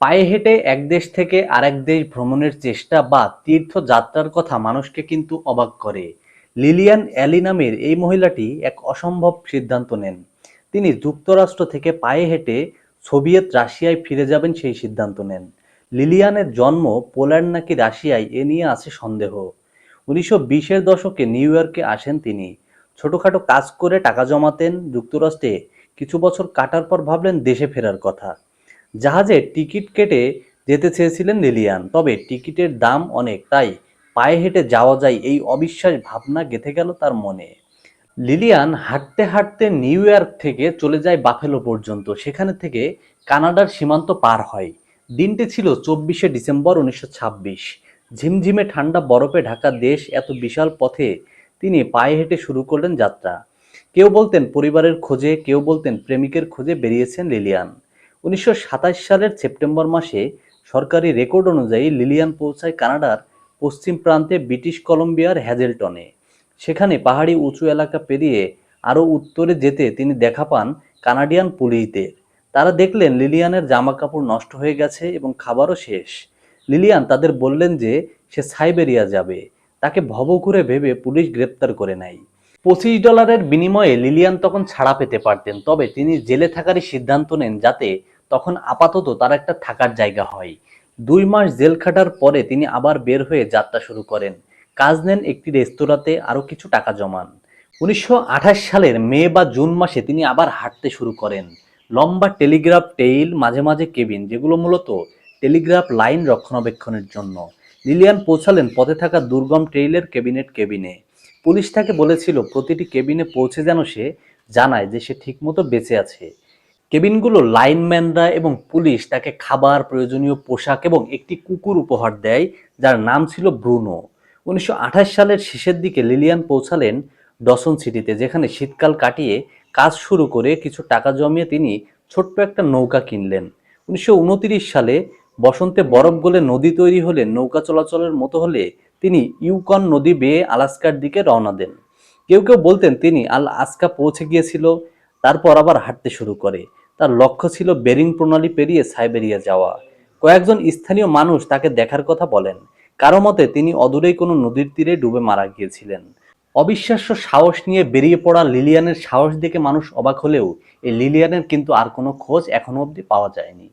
পায়ে হেঁটে এক দেশ থেকে আরেক দেশ ভ্রমণের চেষ্টা বা তীর্থযাত্রার কথা মানুষকে কিন্তু অবাক করে। লিলিয়ান অ্যালি নামের এই মহিলাটি এক অসম্ভব সিদ্ধান্ত নেন। তিনি যুক্তরাষ্ট্র থেকে পায়ে হেঁটে সোভিয়েত রাশিয়ায় ফিরে যাবেন সেই সিদ্ধান্ত নেন। লিলিয়ানের জন্ম পোল্যান্ড নাকি রাশিয়ায় এ নিয়ে আছে সন্দেহ। উনিশশো বিশের দশকে নিউ ইয়র্কে আসেন তিনি। ছোটখাটো কাজ করে টাকা জমাতেন, যুক্তরাষ্ট্রে কিছু বছর কাটার পর ভাবলেন দেশে ফেরার কথা। জাহাজে টিকিট কেটে যেতে চেয়েছিলেন লিলিয়ান তবে টিকিটের দাম অনেক, তাই পায়ে হেঁটে যাওয়া যায় এই অবিশ্বাস ভাবনা গেঁথে গেল তার মনে। লিলিয়ান হাঁটতে হাঁটতে নিউ ইয়র্ক থেকে চলে যায় বাফেলো পর্যন্ত, সেখানে থেকে কানাডার সীমান্ত পার হয়। দিনটি ছিল চব্বিশে ডিসেম্বর উনিশশো ছাব্বিশ। ঝিমঝিমে ঠান্ডা বরফে ঢাকা দেশ এত বিশাল পথে তিনি পায়ে হেঁটে শুরু করলেন যাত্রা। কেউ বলতেন পরিবারের খোঁজে, কেউ বলতেন প্রেমিকের খোঁজে বেরিয়েছেন লিলিয়ান উনিশশো সাতাশ সালের সেপ্টেম্বর মাসে সরকারি রেকর্ড অনুযায়ী লিলিয়ান পৌঁছায় কানাডার পশ্চিম প্রান্তে ব্রিটিশ কলম্বিয়ার হ্যাজেলটনে। সেখানে পাহাড়ি উঁচু এলাকা পেরিয়ে আরও উত্তরে যেতে তিনি দেখা পান কানাডিয়ান পুলিশদের। তারা দেখলেন লিলিয়ানের জামা কাপড় নষ্ট হয়ে গেছে এবং খাবারও শেষ। লিলিয়ান তাদের বললেন যে সে সাইবেরিয়া যাবে। তাকে ভবঘুরে ভেবে পুলিশ গ্রেপ্তার করে নেয়। পঁচিশ ডলারের বিনিময়ে লিলিয়ান তখন ছাড়া পেতে পারতেন, তবে তিনি জেলে থাকারই সিদ্ধান্ত নেন যাতে তখন আপাতত তার একটা থাকার জায়গা হয়। দুই মাস জেল খাটার পরে তিনি আবার বের হয়ে যাত্রা শুরু করেন। কাজ নেন একটি রেস্তোরাঁতে আরও কিছু টাকা জমান। উনিশশো আঠাশ সালের মে বা জুন মাসে তিনি আবার হাঁটতে শুরু করেন। লম্বা টেলিগ্রাফ টেইল, মাঝে মাঝে কেবিন, যেগুলো মূলত টেলিগ্রাফ লাইন রক্ষণাবেক্ষণের জন্য। লিলিয়ান পৌঁছালেন পথে থাকা দুর্গম টেইলের কেবিনেট কেবিনে। পুলিশ তাকে বলেছিল, প্রতিটি কেবিনে পৌঁছে যেন সে জানায় যে সে ঠিকমতো বেঁচে আছে। কেবিনগুলো লাইনম্যানরা এবং পুলিশ তাকে খাবার, প্রয়োজনীয় পোশাক এবং একটি কুকুর উপহার দেয়, যার নাম ছিল ব্রুনো। উনিশশো আঠাশ সালের শেষের দিকে লিলিয়ান পৌঁছালেন ডসন সিটিতে, যেখানে শীতকাল কাটিয়ে কাজ শুরু করে কিছু টাকা জমিয়ে তিনি ছোট্ট একটা নৌকা কিনলেন। উনিশশো উনত্রিশ সালে বসন্তে বরফ গলে নদী তৈরি হলে নৌকা চলাচলের মতো হলে তিনি ইউকন নদী বেয়ে আলাস্কার দিকে রওনা দেন। কেউ কেউ বলতেন, তিনি আল আস্কা পৌঁছে গিয়েছিল, তারপর আবার হাঁটতে শুরু করে। তার লক্ষ্য ছিল বেরিং প্রণালী পেরিয়ে সাইবেরিয়া যাওয়া। কয়েকজন স্থানীয় মানুষ তাকে দেখার কথা বলেন। কারও মতে তিনি অদূরেই কোনো নদীর তীরে ডুবে মারা গিয়েছিলেন। অবিশ্বাস্য সাহস নিয়ে বেরিয়ে পড়া লিলিয়ানের সাহস দেখে মানুষ অবাক হলেও এই লিলিয়ানের কিন্তু আর কোনো খোঁজ এখনও অবধি পাওয়া যায়নি।